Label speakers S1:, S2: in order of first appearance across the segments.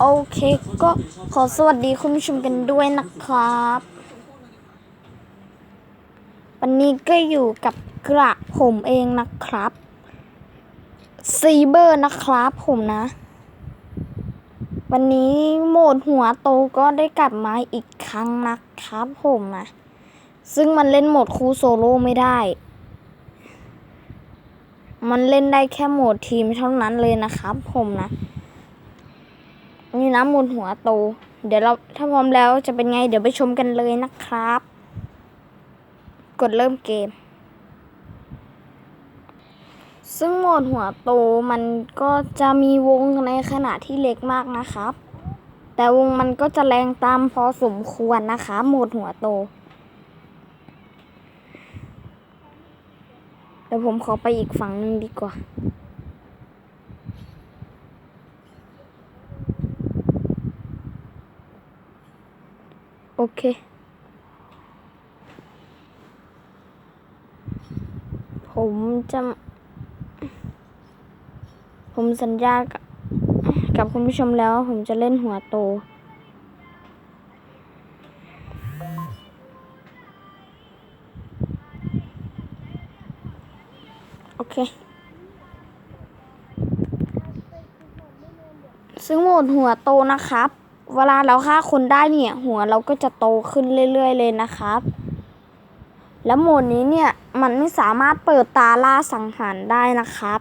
S1: โอเค ก็ขอสวัสดีคุณผู้ชมกันด้วยนะครับ วันนี้ก็อยู่กับกระผมเองนะครับซีเบอร์นะครับผมนะ วันนี้โหมดหัวโตก็ได้กลับมาอีกครั้งนะครับผมนะ ซึ่งมันเล่นโหมดคูลโซโล่ไม่ได้ มันเล่นได้แค่โหมดทีมเท่านั้นเลยนะครับผมนะ นี่นะมูลหัวโต เดี๋ยวเราถ้าพร้อมแล้วจะเป็นไง เดี๋ยวไปชมกันเลยนะครับ กดเริ่มเกม ซึ่งโหมดหัวโตมันก็จะมีวงในขณะที่เล็กมากนะครับ แต่วงมันก็จะแรงตามพอสมควรนะคะ โหมดหัวโต เดี๋ยวผมขอไปอีกฝั่งหนึ่งดีกว่า โอเค ผมจะ ผมสัญญากับกับคุณผู้ชมแล้ว ผมจะเล่นหัวโต โอเคซึ่งโหมดหัวโตนะครับ เวลาเราฆ่าคนได้เนี่ย หัวเราก็จะโตขึ้นเรื่อยๆเลยนะครับ แล้วโหมดนี้เนี่ยมันไม่สามารถเปิดตาล่าสังหารได้นะครับ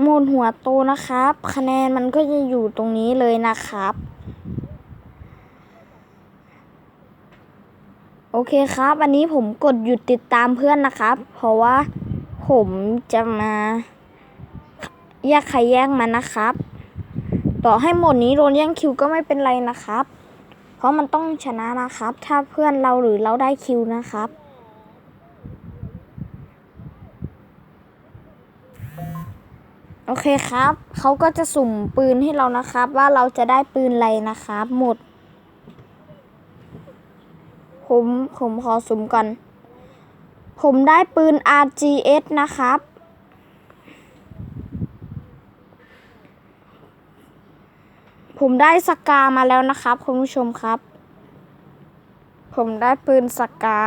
S1: โหมดหัวโตนะครับ คะแนนมันก็จะอยู่ตรงนี้เลยนะครับ โอเคครับ อันนี้ผมกดหยุดติดตามเพื่อนนะครับ เพราะว่าผมจะมาแยกใครแยกมันนะครับ ต่อให้หมดนี้โดนแย่งคิวก็ไม่เป็นไรนะครับ เพราะมันต้องชนะนะครับ ถ้าเพื่อนเราหรือเราได้คิวนะครับโอเคครับ เขาก็จะสุ่มปืนให้เรานะครับ ว่าเราจะได้ปืนอะไรนะครับ หมด ผมผมขอสุ่มก่อน ผมได้ปืน RGS นะครับ ผมได้สกามาแล้วนะครับ คุณผู้ชมครับ ผมได้ปืนสกา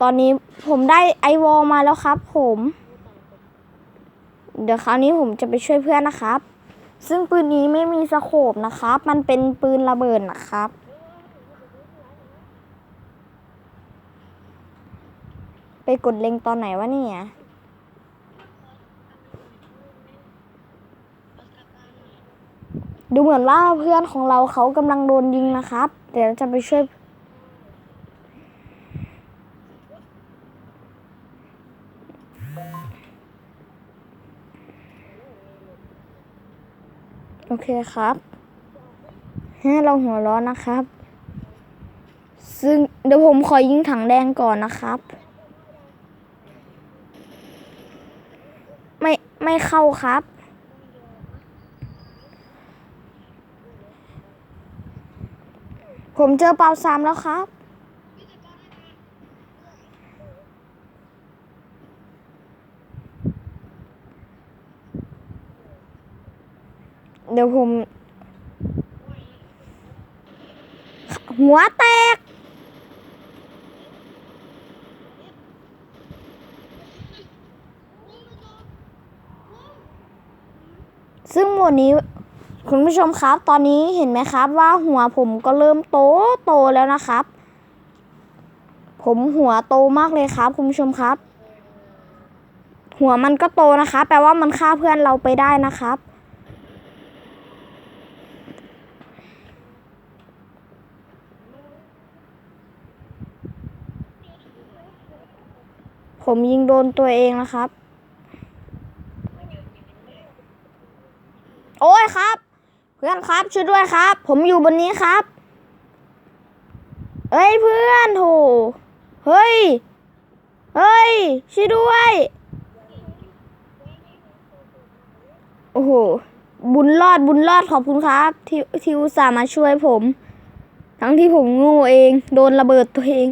S1: ตอนนี้ผมได้ไอวอลมาแล้วครับ ผม เดี๋ยวคราวนี้ผมจะไปช่วยเพื่อนนะครับซึ่งปืนนี้ไม่มีสโคปนะครับ มันเป็นปืนระเบิดนะครับ ไปกดเล็งตอนไหนวะเนี่ย ดูเหมือนว่าเพื่อนของเราเขากำลังโดนยิงนะครับ เดี๋ยวจะไปช่วย โอเคครับให้เราหัวร้อนนะครับ ซึ่งเดี๋ยวผมขอยิงถังแดงก่อนนะครับ ไม่เข้าครับ ผมเจอเปาซามแล้วครับ เดี๋ยวผม หัวแตก ซึ่ง หมวดนี้ คุณผู้ชมครับ ตอนนี้เห็นไหมครับว่าหัวผมก็เริ่มโตโตแล้วนะครับ ผมหัวโตมากเลยครับ คุณผู้ชมครับ หัวมันก็โตนะคะ แปลว่ามันฆ่าเพื่อนเราไปได้นะครับผมยิงโดนตัวเองนะครับ โอ้ยครับ เพื่อนครับช่วยด้วยครับ ผมอยู่บนนี้ครับ เอ้ยเพื่อนโถเฮ้ย เฮ้ยช่วยด้วย โอ้โห บุญรอดบุญรอดขอบคุณครับ ที่ที่อุตส่าห์มาช่วยผม ทั้งที่ผมโง่เอง โดนระเบิดตัวเอง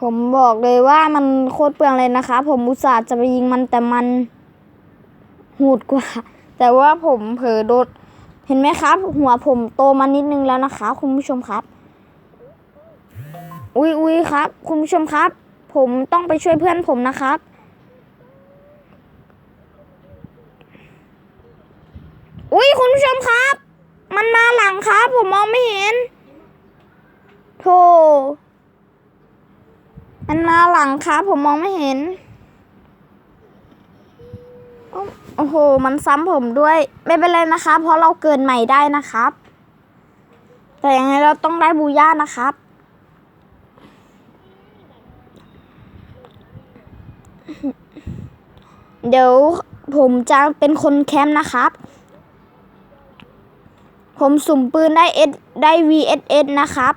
S1: ผมบอกเลยว่ามันโคตรเปลืองเลยนะคะ ผมอุตส่าห์จะไปยิงมันแต่มันหูดกว่า แต่ว่าผมเผลอโดนเห็นไหมครับ หัวผมโตมานิดนึงแล้วนะคะ คุณผู้ชมครับ อุ้ยอุ้ยครับ คุณผู้ชมครับ ผมต้องไปช่วยเพื่อนผมนะครับ อุ้ยคุณผู้ชมครับ มันมาหลังครับ ผมมองไม่เห็นโธ่ มันมาหลังครับผมมองไม่เห็น โอ้โห มันซ้ำผมด้วย ไม่เป็นไรนะครับ เพราะเราเกินใหม่ได้นะครับ แต่ยังไงเราต้องได้บูย่านะครับเดี๋ยวผมจะเป็นคนแคมป์นะครับ ผมสุ่มปืนได้เอสได้ VSS นะครับ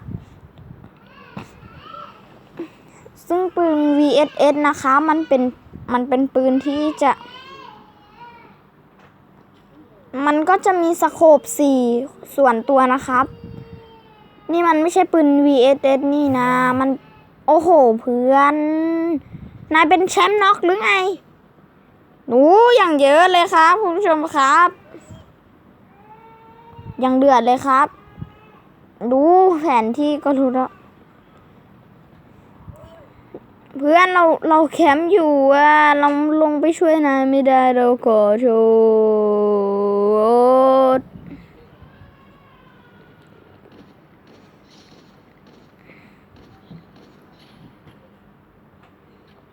S1: ซึ่งปืน VSS นะคะ มันเป็น มันเป็นปืนที่จะ มันก็จะมีสโคปสี่ส่วนตัวนะครับ นี่มันไม่ใช่ปืน VSS นี่นะ มัน โอ้โห เพื่อน นายเป็นแชมป์น็อกหรือไงหนูอย่างเยอะเลยครับคุณผู้ชมครับ ยังเดือดเลยครับ ดูแผนที่ก็รู้แล้ว เพื่อนเราเราแคมป์อยู่อะเราลงไปช่วยนายไม่ได้เราขอโทษ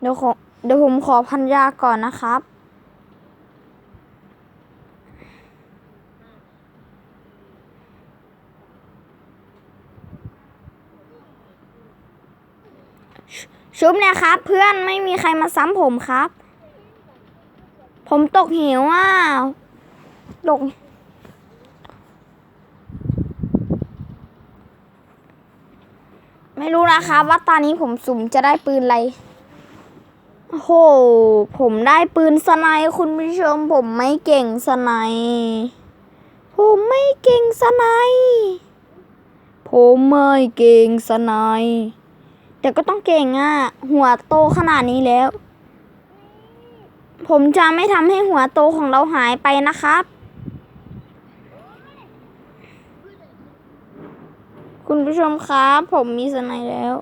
S1: เดี๋ยวขอเดี๋ยวผมขอพันยาก่อนนะครับ ชุบเนี่ยครับ เพื่อนไม่มีใครมาซ้ำผมครับ ผมตกเหวอะตกไม่รู้นะครับว่าตอนนี้ผมสุ่มจะได้ปืนอะไร โอ้โห ผมได้ปืนสไนด์คุณผู้ชม ผมไม่เก่งสไนด์ผมไม่เก่งสไนด์ผมไม่เก่งสไนด์ แต่ก็ต้องเก่งอะ หัวโตขนาดนี้แล้ว ผมจะไม่ทำให้หัวโตของเราหายไปนะครับ คุณผู้ชมครับ ผมมีสไนด์แล้ว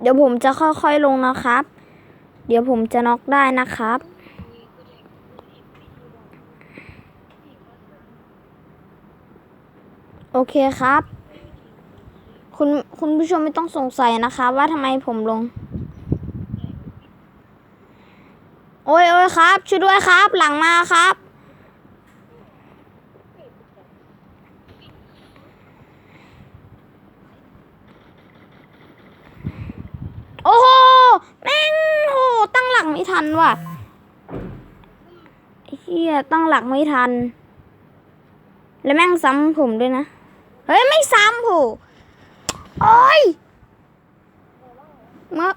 S1: เดี๋ยวผมจะค่อยๆลงนะครับ เดี๋ยวผมจะน็อกได้นะครับ โอเคครับ คุณคุณผู้ชมไม่ต้องสงสัยนะคะว่าทำไมผมลง โอ้ยโอ้ยครับ ช่วยด้วยครับ หลังมาครับ โอ้โห แม่งโห ตั้งหลักไม่ทัน ว่ะเฮียตั้งหลักไม่ทัน แล้วแม่งซ้ำผมด้วยนะ เฮ้ย ไม่ซ้ำผูโอ้ยเมื่อ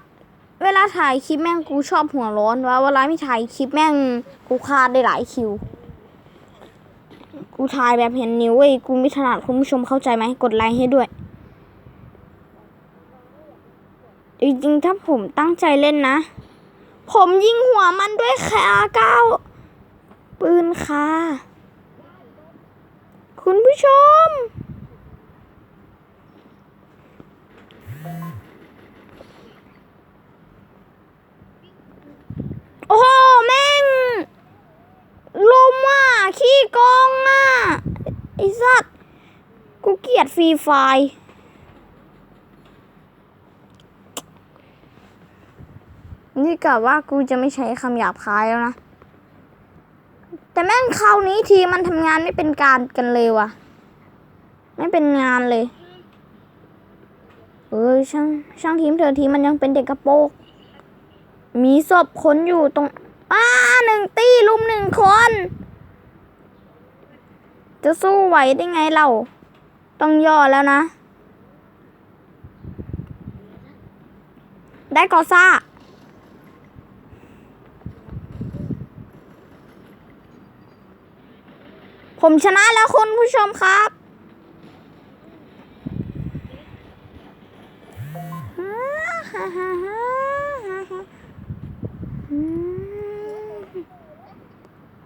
S1: เวลาถ่ายคลิปแม่งกูชอบหัวร้อนวะเวลาไม่ถ่ายคลิปแม่งกูคาดได้หลายคิว กูถ่ายแบบเห็นนิ้วเว้ยกูไม่ถนัดคุณผู้ชมเข้าใจไหมกดไลค์ให้ด้วย จริงๆถ้าผมตั้งใจเล่นนะ ผมยิงหัวมันด้วยคาเก้าปืนคาคุณผู้ชม โอ้โห แม่ง ลมอะ ขี้กองอะไอ้สัตว์กูเกลียดฟรีไฟ นี่กะว่ากูจะไม่ใช้คำหยาบคายแล้วนะ แต่แม่งคราวนี้ทีมมันทำงานไม่เป็นการกันเลยว่ะ ไม่เป็นงานเลย เออช่างช่างทีมเธอทีมมันยังเป็นเด็กกระโปงมีศพคนอยู่ตรงอ้าหนึ่งตีลุมหนึ่งคน จะสู้ไหวได้ไงเรา ต้องย่อแล้วนะ ได้กอซ่า ผมชนะแล้วคุณผู้ชมครับ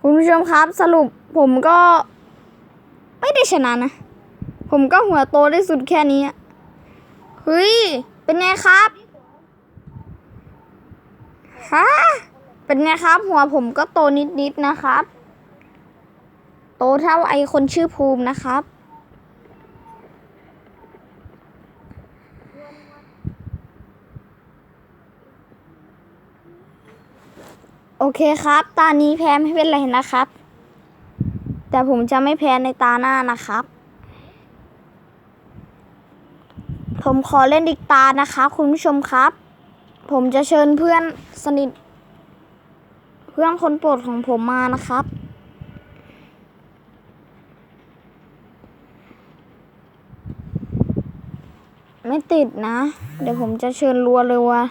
S1: คุณผู้ชมครับสรุปผมก็ ไม่ได้ชนะนะ ผมก็หัวโตได้สุดแค่นี้อะเฮ้ย เป็นไงครับฮะเป็นไงครับ หัวผมก็โตนิดๆนะครับ โตเท่าไอคนชื่อภูมินะครับ โอเคครับ ตานี้แพ้ไม่เป็นไรนะครับ แต่ผมจะไม่แพ้ในตาหน้านะครับ ผมขอเล่นอีกตานะคะคุณผู้ชมครับ ผมจะเชิญเพื่อนสนิท เพื่อนคนโปรดของผมมานะครับ ติดนะ เดี๋ยวผมจะเชิญรัวเลยว่ะ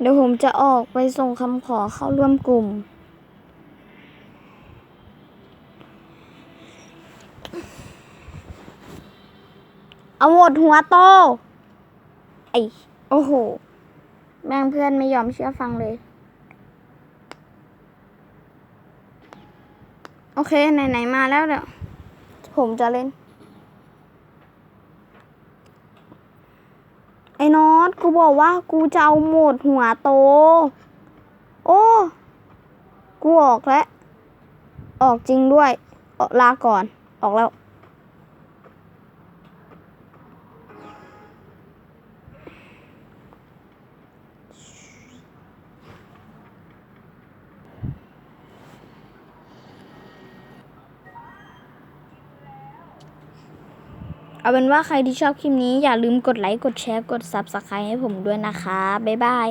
S1: เดี๋ยวผมจะออกไปส่งคำขอเข้าร่วมกลุ่ม เอาหมดหัวโต โอ้โห แม่งเพื่อนไม่ยอมเชื่อฟังเลย โอเค ไหน ๆ มาแล้วเดี๋ยวผมจะเล่น ไอ้นอตกูบอกว่ากูจะเอาโหมดหัวโต โอ้ กูออกแล้ว ออกจริงด้วย ออกลาก่อน ออกแล้ว เอาเป็นว่าใครที่ชอบคลิปนี้อย่าลืมกดไลค์ กดแชร์ กด Subscribe ให้ผมด้วยนะคะ บ๊ายบาย